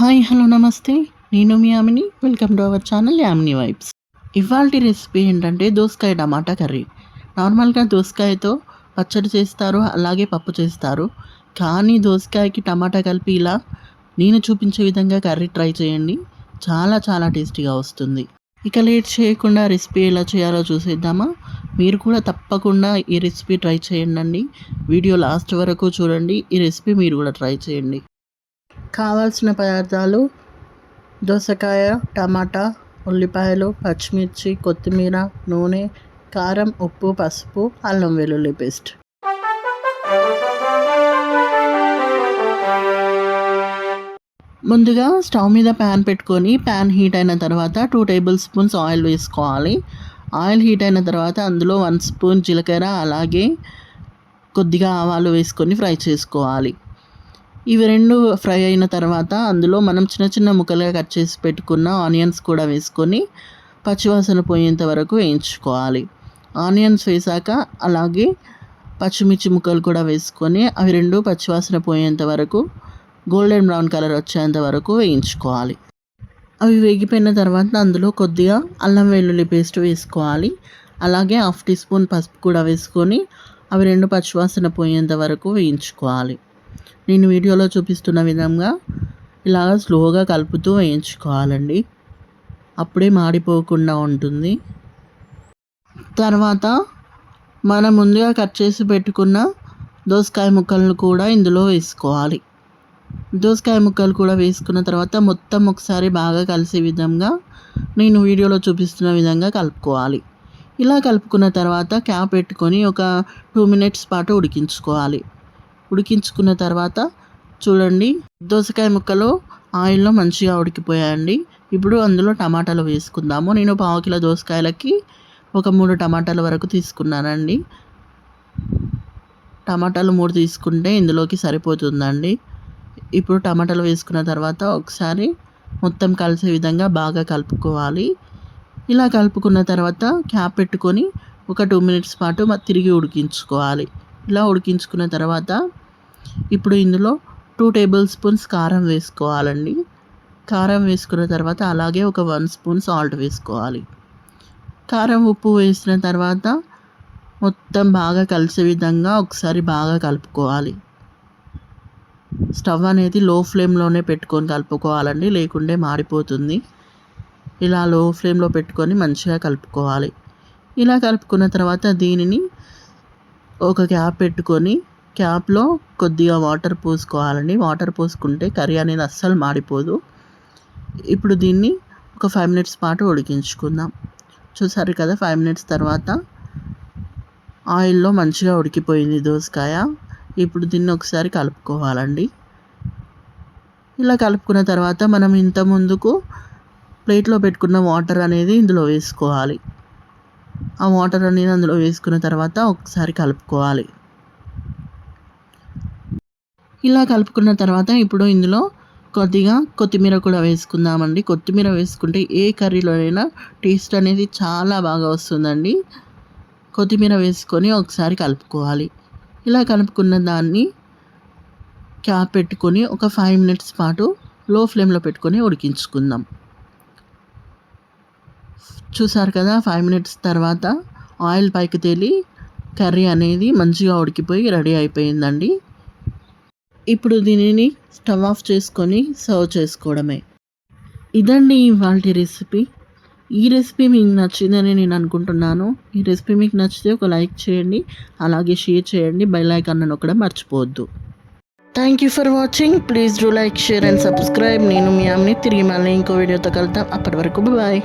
Hi hello నమస్తే. నేను మీ ఆమెని welcome to our channel Yamini vibes. ఇవాళ రెసిపీ ఏంటంటే దోసకాయ టమాటా కర్రీ. నార్మల్గా దోసకాయతో పచ్చడి చేస్తారు అలాగే పప్పు చేస్తారు. కానీ దోసకాయకి టమాటా కలిపి ఇలా నేను చూపించే విధంగా కర్రీ ట్రై చేయండి. చాలా చాలా టేస్టీగా వస్తుంది. ఇక లేట్ చేయకుండా రెసిపీ ఎలా చేయాలో చూసేద్దామా? మీరు కూడా తప్పకుండా ఈ రెసిపీ ట్రై చేయండి వీడియో లాస్ట్ వరకు చూడండి. ఈ రెసిపీ మీరు కూడా ట్రై చేయండి. కావాల్సిన పదార్థాలు దోసకాయ టమాటా ఉల్లిపాయలు పచ్చిమిర్చి కొత్తిమీర నూనె కారం ఉప్పు పసుపు అల్లం వెల్లుల్లి పేస్ట్. ముందుగా స్టవ్ మీద ప్యాన్ పెట్టుకొని ప్యాన్ హీట్ అయిన తర్వాత టూ టేబుల్ స్పూన్స్ ఆయిల్ వేసుకోవాలి. ఆయిల్ హీట్ అయిన తర్వాత అందులో వన్ స్పూన్ జీలకర్ర అలాగే కొద్దిగా ఆవాలు వేసుకొని ఫ్రై చేసుకోవాలి. ఇవి రెండు ఫ్రై అయిన తర్వాత అందులో మనం చిన్న చిన్న ముక్కలుగా కట్ చేసి పెట్టుకున్న ఆనియన్స్ కూడా వేసుకొని పచ్చివాసన పోయేంత వరకు వేయించుకోవాలి. ఆనియన్స్ వేసాక అలాగే పచ్చిమిర్చి ముక్కలు కూడా వేసుకొని అవి రెండు పచ్చివాసన పోయేంత వరకు గోల్డెన్ బ్రౌన్ కలర్ వచ్చేంత వరకు వేయించుకోవాలి. అవి వేగిపోయిన తర్వాత అందులో కొద్దిగా అల్లం వెల్లుల్లి పేస్ట్ వేసుకోవాలి. అలాగే హాఫ్ టీ స్పూన్ పసుపు కూడా వేసుకొని అవి రెండు పచ్చివాసన పోయేంత వరకు వేయించుకోవాలి. నేను వీడియోలో చూపిస్తున్న విధంగా ఇలాగ స్లోగా కలుపుతూ వేయించుకోవాలండి. అప్పుడే మాడిపోకుండా ఉంటుంది. తర్వాత మనం ముందుగా కట్ చేసి పెట్టుకున్న దోసకాయ ముక్కలను కూడా ఇందులో వేసుకోవాలి. దోసకాయ ముక్కలు కూడా వేసుకున్న తర్వాత మొత్తం ఒకసారి బాగా కలిసే విధంగా నేను వీడియోలో చూపిస్తున్న విధంగా కలుపుకోవాలి. ఇలా కలుపుకున్న తర్వాత క్యాప్ పెట్టుకొని ఒక టూ మినిట్స్ పాటు ఉడికించుకోవాలి. ఉడికించుకున్న తర్వాత చూడండి దోసకాయ ముక్కలు ఆయిల్లో మంచిగా ఉడికిపోయాయండి. ఇప్పుడు అందులో టమాటాలు వేసుకుందాము. నేను పావు కిలో దోసకాయలకి ఒక మూడు టమాటాల వరకు తీసుకున్నానండి. టమాటాలు మూడు తీసుకుంటే ఇందులోకి సరిపోతుందండి. ఇప్పుడు టమాటాలు వేసుకున్న తర్వాత ఒకసారి మొత్తం కలిసే విధంగా బాగా కలుపుకోవాలి. ఇలా కలుపుకున్న తర్వాత క్యాప్ పెట్టుకొని ఒక టూ మినిట్స్ పాటు తిరిగి ఉడికించుకోవాలి. ఇలా ఉడికించుకున్న తర్వాత ఇప్పుడు ఇందులో టూ టేబుల్ స్పూన్స్ కారం వేసుకోవాలండి. కారం వేసుకున్న తర్వాత అలాగే ఒక వన్ స్పూన్ సాల్ట్ వేసుకోవాలి. కారం ఉప్పు వేసిన తర్వాత మొత్తం బాగా కలిసే విధంగా ఒకసారి బాగా కలుపుకోవాలి. స్టవ్ అనేది లో ఫ్లేమ్లోనే పెట్టుకొని కలుపుకోవాలండి లేకుంటే మాడిపోతుంది. ఇలా లో ఫ్లేమ్లో పెట్టుకొని మంచిగా కలుపుకోవాలి. ఇలా కలుపుకున్న తర్వాత దీనిని ఒక క్యాప్ పెట్టుకొని క్యాప్లో కొద్దిగా వాటర్ పోసుకోవాలండి. వాటర్ పోసుకుంటే కర్రీ అనేది అస్సలు మాడిపోదు. ఇప్పుడు దీన్ని ఒక ఫైవ్ మినిట్స్ పాటు ఉడికించుకుందాం. చూసారు కదా ఫైవ్ మినిట్స్ తర్వాత ఆయిల్లో మంచిగా ఉడికిపోయింది దోసకాయ. ఇప్పుడు దీన్ని ఒకసారి కలుపుకోవాలండి. ఇలా కలుపుకున్న తర్వాత మనం ఇంత ముందుకు ప్లేట్లో పెట్టుకున్న వాటర్ అనేది ఇందులో వేసుకోవాలి. ఆ వాటర్ అనేది అందులో వేసుకున్న తర్వాత ఒకసారి కలుపుకోవాలి. ఇలా కలుపుకున్న తర్వాత ఇప్పుడు ఇందులో కొద్దిగా కొత్తిమీర కూడా వేసుకుందామండి. కొత్తిమీర వేసుకుంటే ఏ కర్రీలోనైనా టేస్ట్ అనేది చాలా బాగా వస్తుందండి. కొత్తిమీర వేసుకొని ఒకసారి కలుపుకోవాలి. ఇలా కలుపుకున్న దాన్ని క్యాప్ పెట్టుకొని ఒక ఫైవ్ మినిట్స్ పాటు లో ఫ్లేమ్లో పెట్టుకొని ఉడికించుకుందాం. చూసారు కదా ఫైవ్ మినిట్స్ తర్వాత ఆయిల్ పైకి తేలి కర్రీ అనేది మంచిగా ఉడికిపోయి రెడీ అయిపోయిందండి. ఇప్పుడు దీనిని స్టవ్ ఆఫ్ చేసుకొని సర్వ్ చేసుకోవడమే. ఇదండి ఇవాళ రెసిపీ. ఈ రెసిపీ మీకు నచ్చిందని నేను అనుకుంటున్నాను. ఈ రెసిపీ మీకు నచ్చితే ఒక లైక్ చేయండి అలాగే షేర్ చేయండి బెల్ ఐకాన్ నొక్కడం మర్చిపోవద్దు. Thank you for watching please do like share and subscribe నేను మీ అమ్మని తిరిగి మళ్ళీ ఇంకో వీడియోతో కలుద్దాం. అప్పటి వరకు బాయ్